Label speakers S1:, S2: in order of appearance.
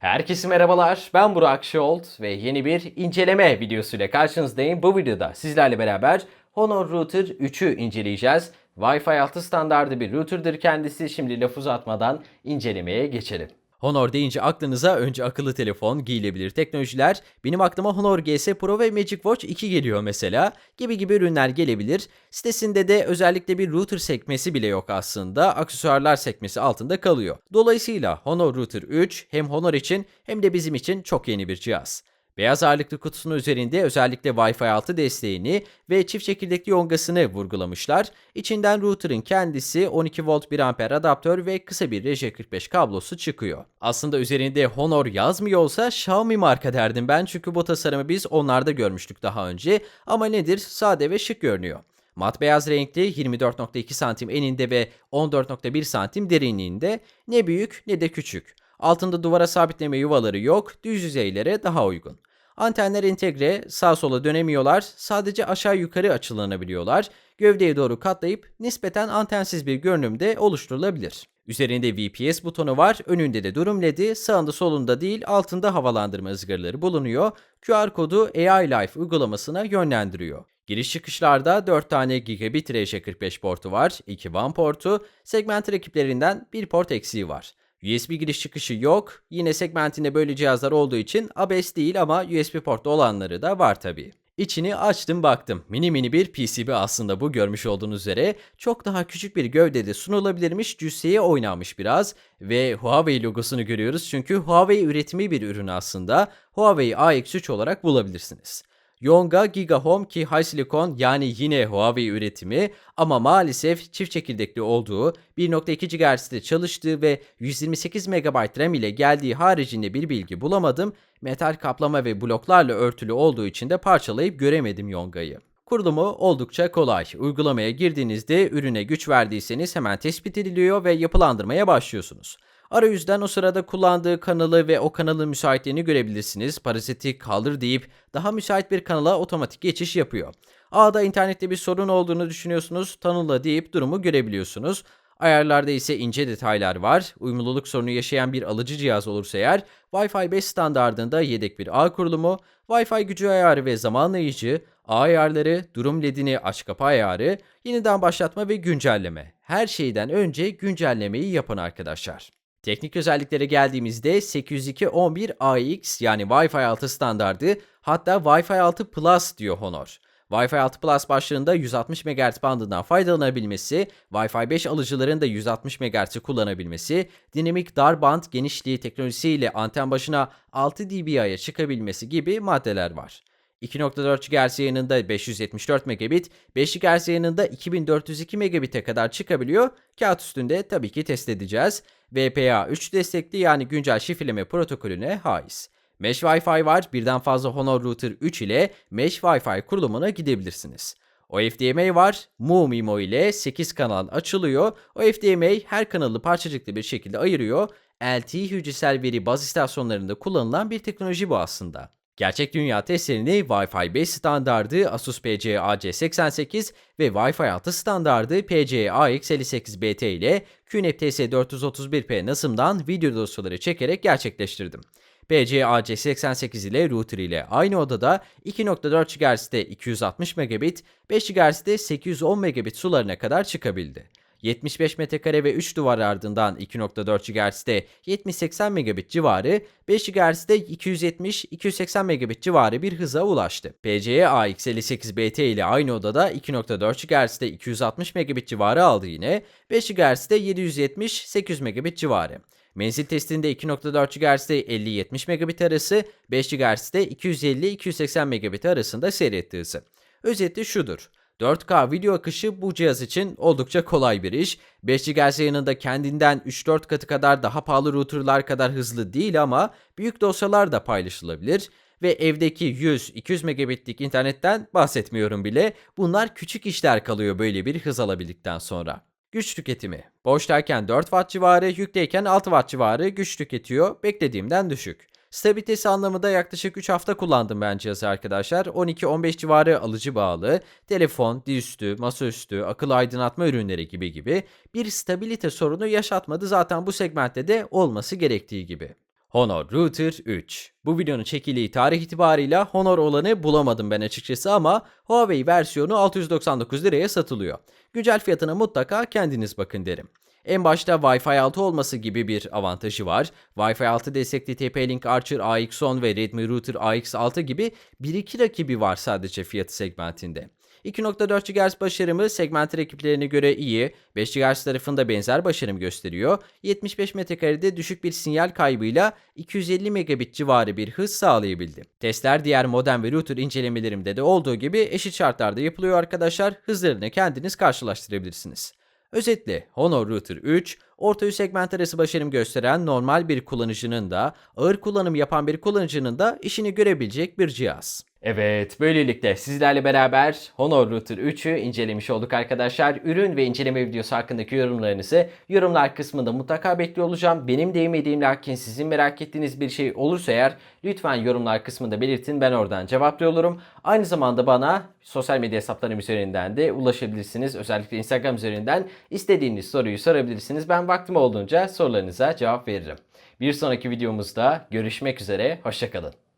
S1: Herkese merhabalar. Ben Burak Şolt ve yeni bir inceleme videosuyla karşınızdayım. Bu videoda sizlerle beraber Honor Router 3'ü inceleyeceğiz. Wi-Fi 6 standardı bir router'dır kendisi. Şimdi laf uzatmadan incelemeye geçelim. Honor deyince aklınıza önce akıllı telefon, giyilebilir teknolojiler, benim aklıma Honor GS Pro ve Magic Watch 2 geliyor mesela gibi gibi ürünler gelebilir. Sitesinde de özellikle bir router sekmesi bile yok aslında. Aksesuarlar sekmesi altında kalıyor. Dolayısıyla Honor Router 3 hem Honor için hem de bizim için çok yeni bir cihaz. Beyaz ağırlıklı kutusunun üzerinde özellikle Wi-Fi 6 desteğini ve çift çekirdekli yongasını vurgulamışlar. İçinden router'ın kendisi 12 volt 1 amper adaptör ve kısa bir RJ45 kablosu çıkıyor. Aslında üzerinde Honor yazmıyor olsa Xiaomi marka derdim ben çünkü bu tasarımı biz onlarda görmüştük daha önce. Ama nedir? Sade ve şık görünüyor. Mat beyaz renkli 24.2 santim eninde ve 14.1 santim derinliğinde ne büyük ne de küçük. Altında duvara sabitleme yuvaları yok, düz yüzeylere daha uygun. Antenler entegre, sağ sola dönemiyorlar, sadece aşağı yukarı açılanabiliyorlar. Gövdeye doğru katlayıp nispeten antensiz bir görünümde oluşturulabilir. Üzerinde VPS butonu var, önünde de durum ledi, sağında solunda değil altında havalandırma ızgaraları bulunuyor. QR kodu AI Life uygulamasına yönlendiriyor. Giriş çıkışlarda 4 tane gigabit RJ45 portu var, 2 WAN portu, segment rakiplerinden bir port eksiği var. USB giriş çıkışı yok. Yine segmentinde böyle cihazlar olduğu için ABS değil ama USB portlu olanları da var tabii. İçini açtım baktım. Mini mini bir PCB aslında bu görmüş olduğunuz üzere. Çok daha küçük bir gövdede sunulabilirmiş, cüsseye oynanmış biraz. Ve Huawei logosunu görüyoruz çünkü Huawei üretimi bir ürün aslında. Huawei AX3 olarak bulabilirsiniz. Yonga Gigahome ki HiSilicon yani yine Huawei üretimi ama maalesef çift çekirdekli olduğu, 1.2 GHz'de çalıştığı ve 128 MB RAM ile geldiği haricinde bir bilgi bulamadım. Metal kaplama ve bloklarla örtülü olduğu için de parçalayıp göremedim Yonga'yı. Kurulumu oldukça kolay. Uygulamaya girdiğinizde ürüne güç verdiyseniz hemen tespit ediliyor ve yapılandırmaya başlıyorsunuz. Arayüzden o sırada kullandığı kanalı ve o kanalın müsaitliğini görebilirsiniz. Paraziti kaldır deyip daha müsait bir kanala otomatik geçiş yapıyor. Ağda internette bir sorun olduğunu düşünüyorsunuz, tanımla deyip durumu görebiliyorsunuz. Ayarlarda ise ince detaylar var. Uyumluluk sorunu yaşayan bir alıcı cihaz olursa eğer, Wi-Fi 5 standardında yedek bir ağ kurulumu, Wi-Fi gücü ayarı ve zamanlayıcı, ağ ayarları, durum ledini aç kapa ayarı, yeniden başlatma ve güncelleme. Her şeyden önce güncellemeyi yapın arkadaşlar. Teknik özelliklere geldiğimizde 802.11ax yani Wi-Fi 6 standardı hatta Wi-Fi 6 Plus diyor Honor. Wi-Fi 6 Plus başlığında 160 MHz bandından faydalanabilmesi, Wi-Fi 5 alıcıların da 160 MHz'i kullanabilmesi, dinamik dar band genişliği teknolojisiyle anten başına 6 dB'ye çıkabilmesi gibi maddeler var. 2.4 GHz yayınında 574 megabit, 5 GHz yayınında 2402 megabit'e kadar çıkabiliyor. Kağıt üstünde tabii ki test edeceğiz. VPA 3 destekli yani güncel şifreleme protokolüne haiz. Mesh Wi-Fi var. Birden fazla Honor Router 3 ile Mesh Wi-Fi kurulumuna gidebilirsiniz. OFDMA var. MoMIMO ile 8 kanal açılıyor. OFDMA her kanalı parçacıklı bir şekilde ayırıyor. LTE hücresel veri baz istasyonlarında kullanılan bir teknoloji bu aslında. Gerçek dünya testlerini Wi-Fi 5 standardı Asus PCIe-AC88 ve Wi-Fi 6 standardı PCIe-AX58BT ile QNAP TS431P NAS'ımdan video dosyaları çekerek gerçekleştirdim. PCIe-AC88 ile router ile aynı odada 2.4 GHz'de 260 megabit, 5 GHz'de 810 megabit sularına kadar çıkabildi. 75 metrekare ve 3 duvar ardından 2.4 GHz'de 70-80 megabit civarı, 5 GHz'de 270-280 megabit civarı bir hıza ulaştı. PCIe AX58BT ile aynı odada 2.4 GHz'de 260 megabit civarı aldı yine, 5 GHz'de 770-800 megabit civarı. Menzil testinde 2.4 GHz'de 50-70 megabit arası, 5 GHz'de 250-280 megabit arasında seyretti hızı. Özeti şudur. 4K video akışı bu cihaz için oldukça kolay bir iş. 5 GHz yayınında kendinden 3-4 katı kadar daha pahalı routerlar kadar hızlı değil ama büyük dosyalar da paylaşılabilir. Ve evdeki 100-200 megabitlik internetten bahsetmiyorum bile. Bunlar küçük işler kalıyor böyle bir hız alabildikten sonra. Güç tüketimi. Boştayken 4 Watt civarı, yükteyken 6 Watt civarı güç tüketiyor. Beklediğimden düşük. Stabilitesi anlamında yaklaşık 3 hafta kullandım ben cihazı arkadaşlar. 12-15 civarı alıcı bağlı, telefon, dizüstü, masaüstü, akıllı aydınlatma ürünleri gibi gibi bir stabilite sorunu yaşatmadı zaten bu segmentte de olması gerektiği gibi. Honor Router 3. Bu videonun çekildiği tarih itibarıyla Honor olanı bulamadım ben açıkçası ama Huawei versiyonu 699 liraya satılıyor. Güncel fiyatına mutlaka kendiniz bakın derim. En başta Wi-Fi 6 olması gibi bir avantajı var. Wi-Fi 6 destekli TP-Link Archer AX10 ve Redmi Router AX6 gibi 1-2 rakibi var sadece fiyatı segmentinde. 2.4 GHz başarımı segment rakiplerine göre iyi, 5 GHz tarafında benzer başarım gösteriyor, 75 metrekarede düşük bir sinyal kaybıyla 250 megabit civarı bir hız sağlayabildi. Testler diğer modem ve router incelemelerimde de olduğu gibi eşit şartlarda yapılıyor arkadaşlar, hızlarını kendiniz karşılaştırabilirsiniz. Özetle Honor Router 3, orta üst segment arası başarım gösteren normal bir kullanıcının da, ağır kullanım yapan bir kullanıcının da işini görebilecek bir cihaz. Evet, böylelikle sizlerle beraber Honor Router 3'ü incelemiş olduk arkadaşlar. Ürün ve inceleme videosu hakkındaki yorumlarınızı yorumlar kısmında mutlaka bekliyor olacağım. Benim değinmediğim lakin sizin merak ettiğiniz bir şey olursa eğer lütfen yorumlar kısmında belirtin. Ben oradan cevaplıyor olurum. Aynı zamanda bana sosyal medya hesaplarım üzerinden de ulaşabilirsiniz. Özellikle Instagram üzerinden istediğiniz soruyu sorabilirsiniz. Ben vaktim olduğunca sorularınıza cevap veririm. Bir sonraki videomuzda görüşmek üzere. Hoşçakalın.